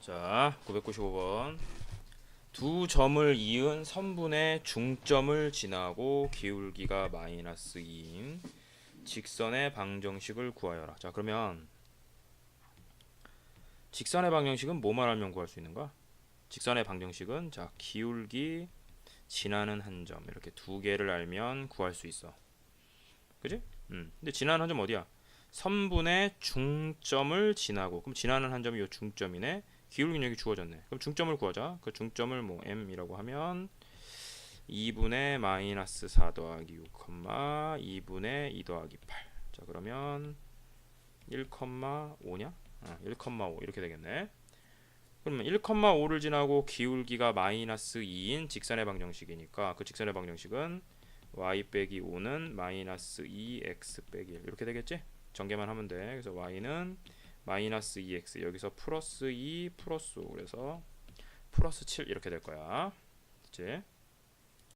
자, 995번. 두 점을 이은 선분의 중점을 지나고 기울기가 마이너스 2인 직선의 방정식을 구하여라. 자, 그러면 직선의 방정식은 뭐만 알면 구할 수 있는가? 직선의 방정식은 자, 기울기 지나는 한 점 이렇게 두 개를 알면 구할 수 있어. 그지? 음. 근데 지나는 한 점 어디야? 선분의 중점을 지나고 그럼 지나는 한 점이 요 중점이네. 기울기는 여기 주어졌네. 그럼 중점을 구하자. 그 중점을 뭐 m이라고 하면 2분의 마이너스 4 더하기 6, 2분의 2 더하기 8. 자 그러면 1,5냐? 아, 1,5 이렇게 되겠네. 그러면 1,5를 지나고 기울기가 마이너스 2인 직선의 방정식이니까 그 직선의 방정식은 y 빼기 5는 마이너스 2x 빼기 1 이렇게 되겠지? 전개만 하면 돼. 그래서 y는 마이너스 2x 여기서 플러스 2 플러스 5 그래서 플러스 7 이렇게 될 거야. 그치?